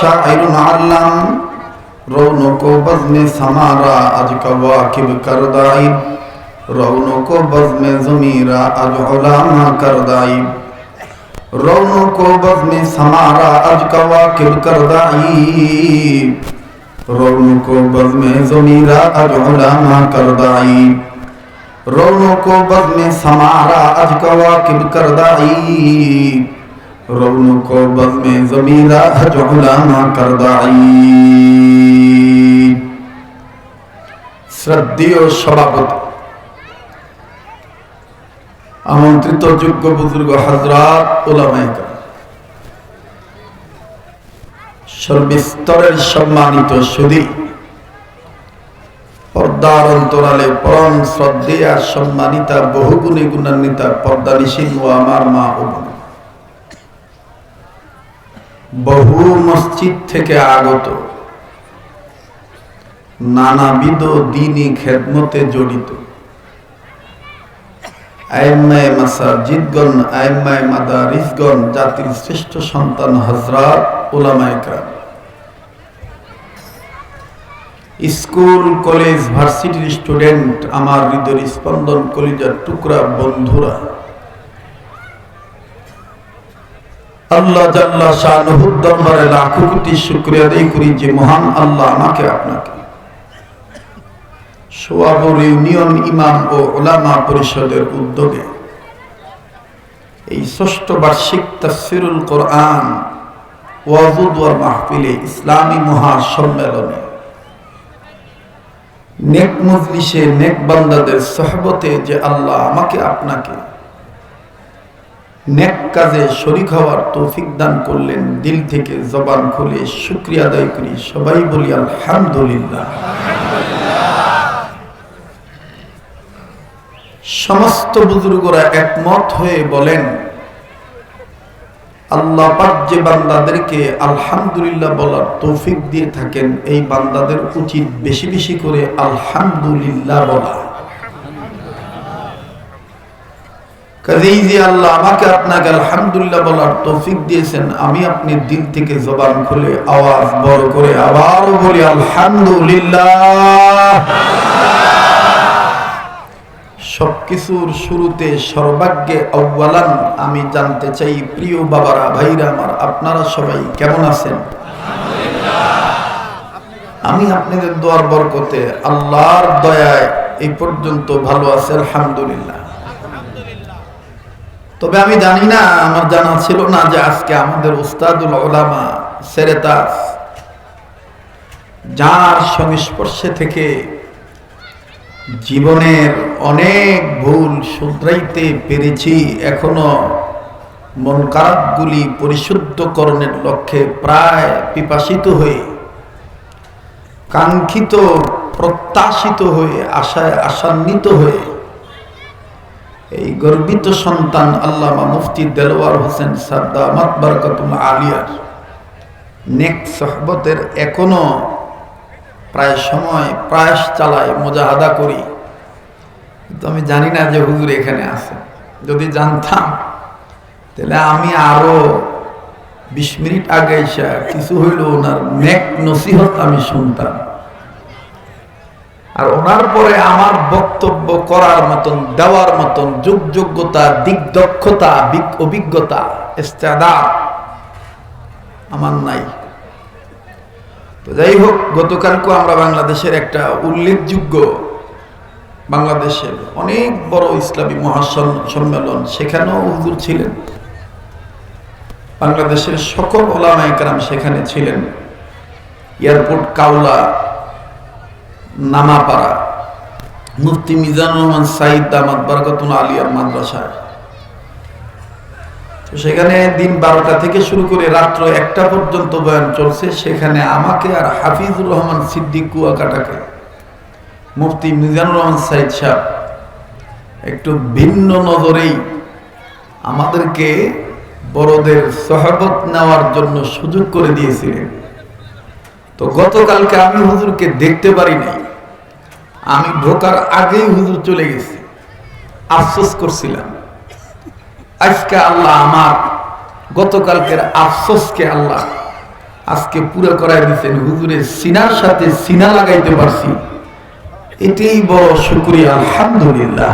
शायर आलम रौनों को बज़म समारा आज कवाकिब कर दाई रौनों को बज़म ज़मीरा आज उलामा कर दाई रौनों को बज़म समारा आज कवाकिब कर दाई रौनों को बज़म ज़मीरा आज उलामा कर दाई रौनों को बज़म समारा आज कवाकिब कर दाई কওয়াকিব করদাইব রৌনক বজমে জমিরা হজ উলামা করদাই শ্রদ্ধেয় সভাপতি, আমন্ত্রিত যোগ্য বুজুর্গ হজরত ওলামাইকা সর্বস্তরের সম্মানিত সুদী পর্দার অন্তরালে পরম শ্রদ্ধেয়া সম্মানিতা বহুগুণী গুণান্বিতা পর্দানিসীন ও আমার মা ও বোন। বহু মসজিদ থেকে আগত। নানাবিধ দিনই খেদমতে জড়িত। আইম্মায় মাসাজিদগণ, আইম্মায় মাদারিসগণ, জাতির শ্রেষ্ঠ সন্তান হজরত ওলামাইকরাম স্কুল, কলেজ, ভার্সিটির স্টুডেন্ট, আমার হৃদয় স্পন্দন কলিজার টুকরা বন্ধুরা। আল্লাহ জাল্লা দরবারে লাখো কোটি শুক্রিয়া আদায় করি যে মহান আল্লাহ আমাকে আপনাকে। সোয়াবর ইউনিয়ন ইমাম ও ওলামা পরিষদের উদ্যোগে এই ষষ্ঠ বার্ষিক তাফসিরুল কোরআন ওয়াজুদ ওয়াল মাহফিলে ইসলামী মহাসম্মেলনে নেক মজলিসে নেক বান্দাদের সহবতে যে আল্লাহ আমাকে আপনাকে নেক কাজে শরিক হওয়ার তৌফিক দান করলেন, দিল থেকে জবান খুলে শুক্রিয়া আদায় করি। সবাই বলি আলহামদুলিল্লাহ। সমস্ত বুজুর্গরা একমত হয়ে বলেন, আল্লাহ যে বান্দাদেরকে আলহামদুলিল্লাহ বলার তৌফিক দিয়ে থাকেন, এই বান্দাদের উচিত বেশি বেশি করে আলহামদুলিল্লাহ বলা। কাজেই আল্লাহ আমাকে আপনাকে আলহামদুলিল্লাহ বলার তৌফিক দিয়েছেন, আমি আপনি দিল থেকে জবান খুলে আওয়াজ বড় করে আবারও বলি, আলহামদুলিল্লাহ। সবকিছুর শুরুতে সর্বাগ্যে আউ্বালান আমি জানতে চাই, প্রিয় বাবারা, ভাইরা আমার, আপনারা সবাই কেমন আছেন? আমি আপনাদের দোয়ার বরকতে আল্লাহর দয়ায় এই পর্যন্ত ভালো আছে, আলহামদুলিল্লাহ। তবে আমি জানি না, আমার জানা ছিল না যে আজকে আমাদের উস্তাদুল ওলামা সেরেতাস যার সংস্পর্শে থেকে জীবনের অনেক ভুল শুধরাইতে পেরেছি, এখনও মন কারাপগুলি পরিশুদ্ধকরণের লক্ষ্যে প্রায় পিপাসিত হয়ে, কাঙ্ক্ষিত, প্রত্যাশিত হয়ে, আশায় আশান্বিত হয়ে এই গর্বিত সন্তান আল্লামা মুফতি দেলোয়ার হোসেন সাদ্দামাত বরকতুল আলিয়ার। নেক সহবতের এখনও প্রায় সময় প্রয়াস চালাই মোজাহাদা করি। কিন্তু আমি জানি না যে হুজুর এখানে আছে। যদি জানতাম, তাহলে আমি আরও বিশ মিনিট আগে এসে কিছু হইল ওনার নেক নসিহত আমি শুনতাম। আর ওনার পরে আমার বক্তব্য করার মতন, দেওয়ার মতন, যোগ যোগ্যতা দিক দক্ষতা অভিজ্ঞতা আমার নাই। যাই হোক গতকালকে আমরা বাংলাদেশের একটা উল্লেখযোগ্য বাংলাদেশের অনেক বড় ইসলামী মহাসম্মেলন সেখানেও হুজুর ছিলেন। বাংলাদেশের সকল ওলামা একরাম সেখানে ছিলেন। এয়ারপোর্ট কাউলা নামাপাড়া মুফতি মিজানুর রহমান সাইদ দামাদ বরকতুল আলিয়ার মাদ্রাসায়। সেখানে দিন বারোটা থেকে শুরু করে রাত্র একটা পর্যন্ত বয়ান চলছে, সেখানে আমাকে আর হাফিজুর রহমান সিদ্দিক কুয়াকাটাকে মুফতি মিজানুর রহমান সাইদ সাহেব একটু ভিন্ন নজরেই আমাদেরকে বড়দের সহবত নেওয়ার জন্য সুযোগ করে দিয়েছিলেন। তো গতকালকে আমি হুজুরকে দেখতে পারি নাই। আমি ঢোকার আগেই হুজুর চলে গেছি। আফসোস করছিলাম। আজকে আল্লাহ আমার, গতকালকের আফসোসকে আল্লাহ আজকে পুরো করাই দিচ্ছেন হুজুরের সিনার সাথে সিনা লাগাইতে পারছি। এটাই বড় শুক্রিয়া, আলহামদুলিল্লাহ।